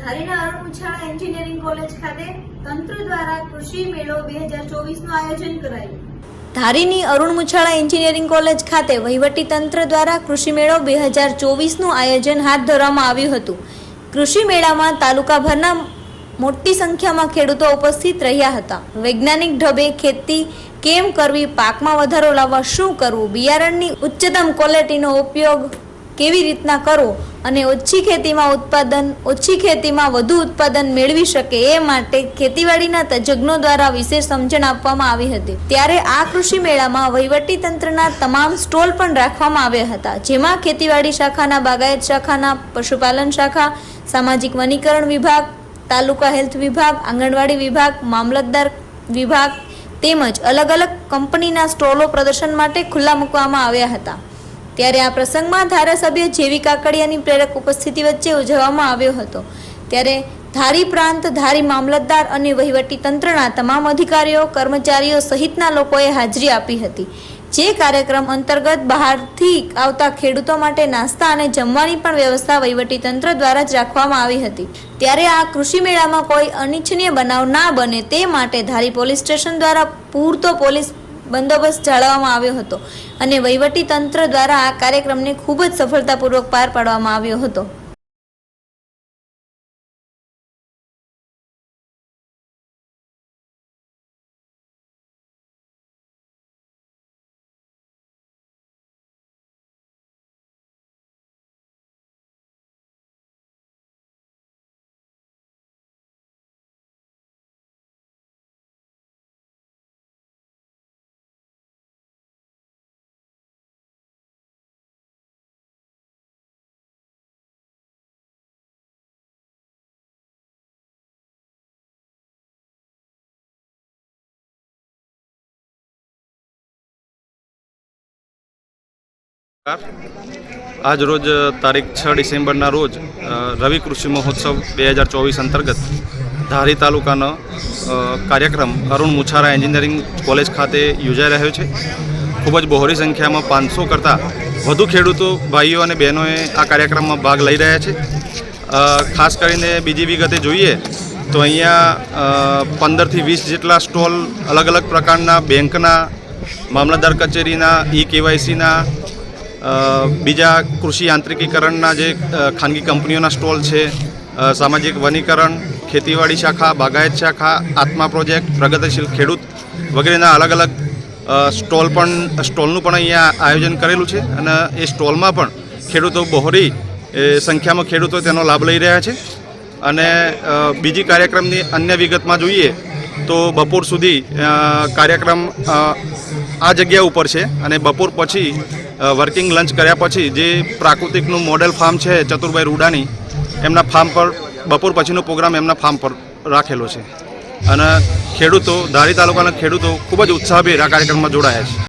ધારીના અરુણ ઉછાળા engineering college ખાતે તંત્ર દ્વારા કૃષિ મેળો બે હજાર ચોવીસનું આયોજન કરાયું. ધારીની અરુણ મુછાળા એન્જિનિયરિંગ કોલેજ ખાતે વહીવટી તંત્ર દ્વારા કૃષિ મેળો બે હજાર ચોવીસનું આયોજન હાથ ધરવામાં આવ્યું હતું. કૃષિ મેળામાં તાલુકાભરના મોટી સંખ્યામાં ખેડૂતો ઉપસ્થિત રહ્યા હતા. વૈજ્ઞાનિક ઢબે ખેતી કેમ કરવી, પાકમાં વધારો લાવવા શું કરવું, બિયારણની ઉચ્ચતમ ક્વોલિટીનો ઉપયોગ કેવી રીતના કરવો અને ઓછી ખેતીમાં ઉત્પાદન, ઓછી ખેતીમાં વધુ ઉત્પાદન મેળવી શકે એ માટે ખેતીવાડીના તજજ્ઞો દ્વારા વિશેષ સમજણ આપવામાં આવી હતી. ત્યારે આ કૃષિ મેળામાં વહીવટી તંત્રના તમામ સ્ટોલ પણ રાખવામાં આવ્યા હતા. જેમાં ખેતીવાડી શાખાના બાગાયત શાખાના, પશુપાલન શાખા, સામાજિક વનીકરણ વિભાગ, તાલુકા હેલ્થ વિભાગ, આંગણવાડી વિભાગ, મામલતદાર વિભાગ તેમજ અલગ અલગ કંપનીના સ્ટોલો પ્રદર્શન માટે ખુલ્લા મૂકવામાં આવ્યા હતા. ત્યારે આ પ્રસંગમાં ધારાસભ્ય જેવી કાકડિયાની પ્રેરક ઉપસ્થિતિ વચ્ચે ઉજવવામાં આવ્યો હતો. ત્યારે ધારી પ્રાંત, ધારી મામલતદાર અને વહીવટી તંત્રના તમામ અધિકારીઓ, કર્મચારીઓ સહિતના લોકોએ હાજરી આપી હતી. જે કાર્યક્રમ અંતર્ગત બહારથી આવતા ખેડૂતો માટે નાસ્તા અને જમવાની પણ વ્યવસ્થા વહીવટી તંત્ર દ્વારા જ રાખવામાં આવી હતી. ત્યારે આ કૃષિ મેળામાં કોઈ અનિચ્છનીય બનાવ ના બને તે માટે ધારી પોલીસ સ્ટેશન દ્વારા પૂરતો પોલીસ બંદોબસ્ત જાળવવામાં આવ્યો હતો અને વહીવટી તંત્ર દ્વારા આ કાર્યક્રમને ખૂબ જ સફળતાપૂર્વક પાર પાડવામાં આવ્યો હતો. આજ રોજ તારીખ છ ડિસેમ્બરના રોજ રવિ કૃષિ મહોત્સવ બે હજાર ચોવીસ અંતર્ગત ધારી તાલુકાનો કાર્યક્રમ અરુણ મુછારા એન્જિનિયરિંગ કોલેજ ખાતે યોજાઈ રહ્યો છે. ખૂબ જ બહોળી સંખ્યામાં પાંચસો કરતાં વધુ ખેડૂતો, ભાઈઓ અને બહેનોએ આ કાર્યક્રમમાં ભાગ લઈ રહ્યા છે. ખાસ કરીને બીજી વિગતે જોઈએ તો અહીંયા પંદરથી વીસ જેટલા સ્ટોલ અલગ અલગ પ્રકારના બેંકના, મામલતદાર કચેરીના, ઈ કેવાયસીના બીજા કૃષિ યાંત્રિકીકરણના જે ખાનગી કંપનીઓના સ્ટોલ છે સામાજિક વનીકરણ, ખેતીવાડી શાખા, બાગાયત શાખા, આત્મા પ્રોજેક્ટ, પ્રગતિશીલ ખેડૂત વગેરેના અલગ અલગ સ્ટોલ પણ, સ્ટોલનું પણ અહીંયા આયોજન કરેલું છે અને એ સ્ટોલમાં પણ ખેડૂતો બહોરી સંખ્યામાં ખેડૂતો તેનો લાભ લઈ રહ્યા છે. અને બીજી કાર્યક્રમની અન્ય વિગતમાં જોઈએ તો બપોર સુધી કાર્યક્રમ આ જગ્યા ઉપર છે અને બપોર પછી વર્કિંગ લંચ કર્યા પછી જે પ્રાકૃતિકનું મોડેલ ફાર્મ છે ચતુરભાઈ રૂડાની, એમના ફાર્મ પર બપોર પછીનો પ્રોગ્રામ એમના ફાર્મ પર રાખેલો છે. અને ખેડૂતો, ધારી તાલુકાના ખેડૂતો ખૂબ જ ઉત્સાહભેર આ કાર્યક્રમમાં જોડાયા છે.